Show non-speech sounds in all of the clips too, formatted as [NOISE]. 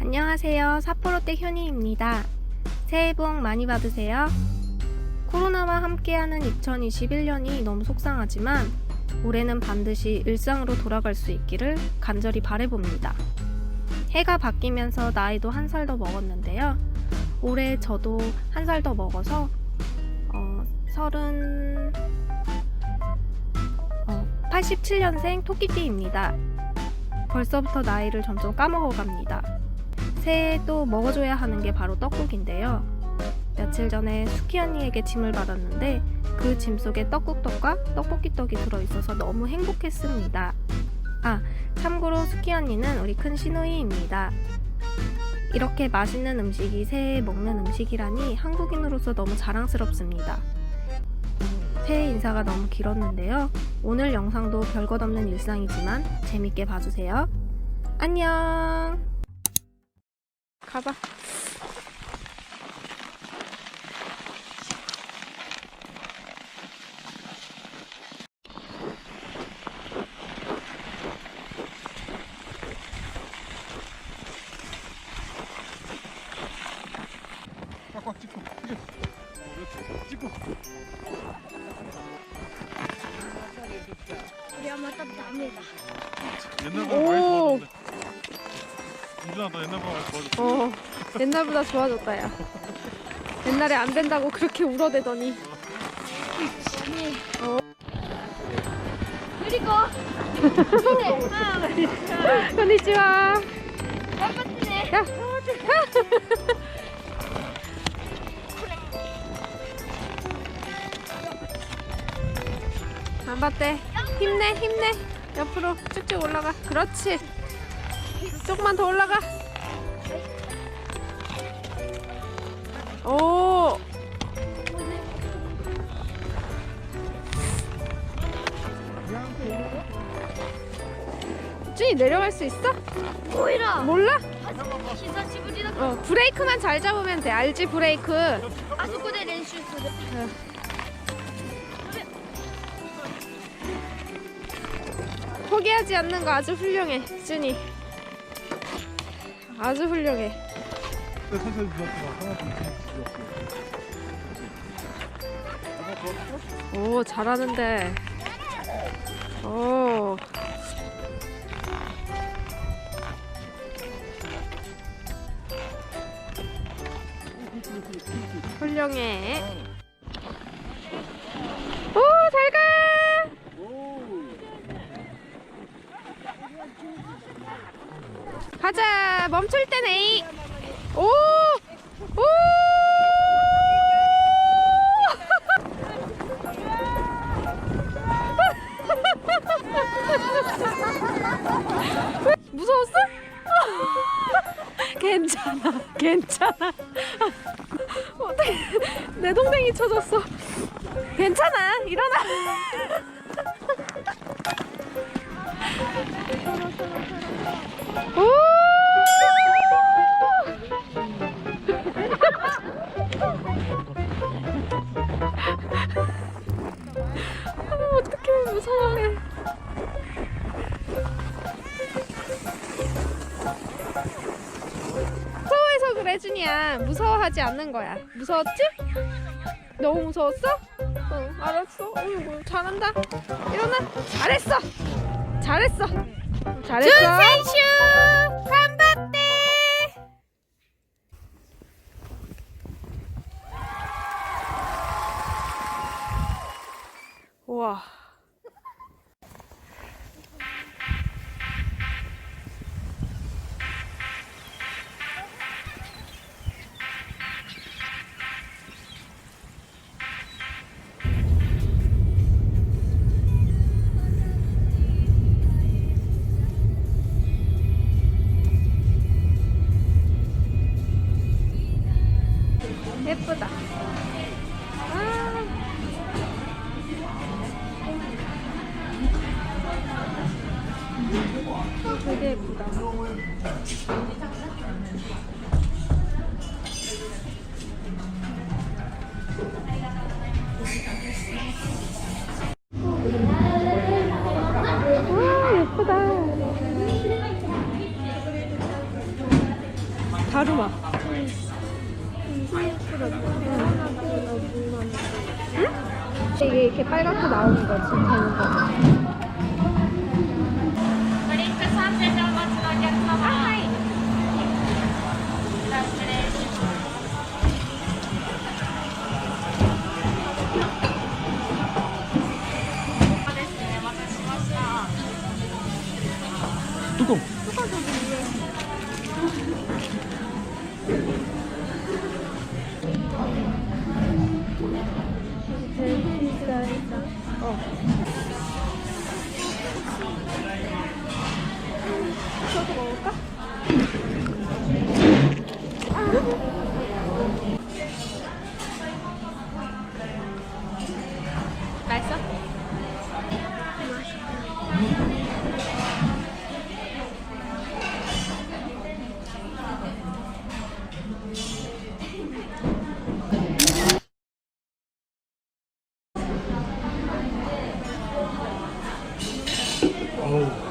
안녕하세요. 사포로떼 현이입니다. 새해 복 많이 받으세요. 코로나와 함께하는 2021년이 너무 속상하지만 올해는 반드시 일상으로 돌아갈 수 있기를 간절히 바래봅니다. 해가 바뀌면서 나이도 한 살 더 먹었는데요. 올해 저도 한 살 더 먹어서 어, 서른 어, 87년생 토끼띠입니다. 벌써부터 나이를 점점 까먹어 갑니다. 새해에 또 먹어줘야 하는 게 바로 떡국인데요. 며칠 전에 수키 언니에게 짐을 받았는데 그 짐 속에 떡국떡과 떡볶이 떡이 들어있어서 너무 행복했습니다. 아, 참고로 수키 언니는 우리 큰 시누이입니다. 이렇게 맛있는 음식이 새해에 먹는 음식이라니 한국인으로서 너무 자랑스럽습니다. 새해 인사가 너무 길었는데요. 오늘 영상도 별것 없는 일상이지만 재밌게 봐주세요. 안녕! 가봐. 너 옛날보다 좋아졌어 어, 옛날보다 좋아졌다, 야. 옛날에 안 된다고 그렇게 울어대더니. 어. 그리고 [LAUGHS] konnichiwa. 아파트네. 야. [LAUGHS] 안 봤대. 힘내, 힘내. 옆으로 쭉쭉 올라가. 그렇지. 조금만 더 올라가. 오! 준이 내려갈 수 있어? 보이라. 몰라? 시선 어, 브레이크만 잘 잡으면 돼. 알지 브레이크. 아, 그거대 렌슈 포기하지 않는 거 아주 훌륭해, 준이. 아주 훌륭해. 오, 잘하는데. 오. 훌륭해. 오, 잘 가! 가자, 멈출 땐 A. 쳐졌어? 괜찮아, 일어나. 오! 아, 어떡해, 무서워해. 무서워해서 그래 준이야 무서워하지 않는 거야 무서웠지? 너무 무서웠어? 응 알았어. 어이구 잘한다. 일어나. 잘했어. 잘했어. 잘했어. 준센슈 다루마. 응? 이게 이렇게 빨갛게 나오는 거지, 되는 거. 어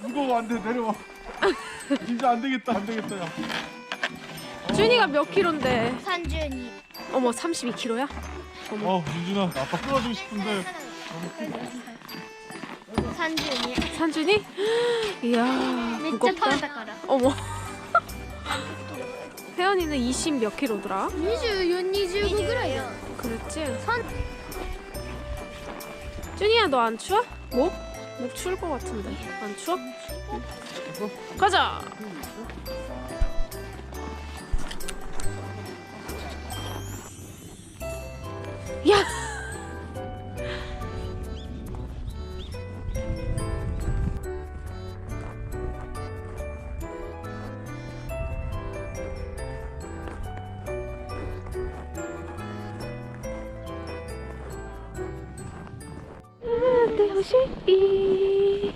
무거워 안돼 내려와 진짜 안 되겠다 안 되겠다 야 준이가 몇 킬로인데? 산준이. 어머 32킬로야? 어 민준아 아빠 끌어주고 싶은데 산준이. 산준이? 이야 진짜 터질 거라 어머. 혜연이는 20 몇 킬로더라? 20, 25 그래요. 그랬지? 선. 준이야 너 안 추워? 목? 목 추울 것 같은데 안 추워? 가자! 야! 내 호식이.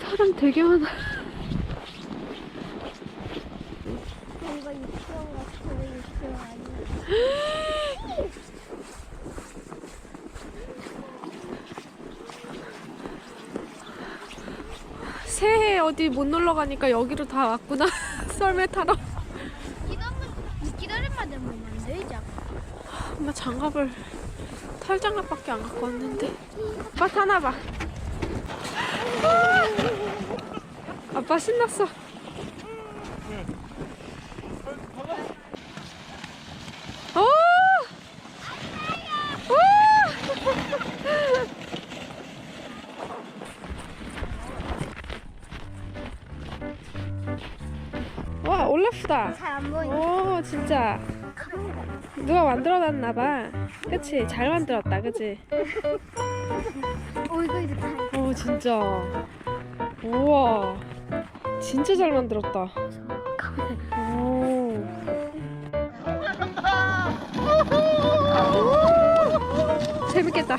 사람 되게 많아. 이거 유치원 같은 유치원 아니야 [LAUGHS] 새해 어디 못 놀러 가니까 여기로 다 왔구나. [LAUGHS] 썰매 타러. 기다림만 되면 만들자 엄마 장갑을 털장갑밖에 안 갖고 왔는데. 아빠 타나봐. 아빠 신났어 잘안 보이네 오 진짜. 누가 만들어놨나봐. 그치? 잘 만들었다 그치? 얼굴도 다오 진짜. 우와. 진짜 잘 만들었다. 오. 재밌겠다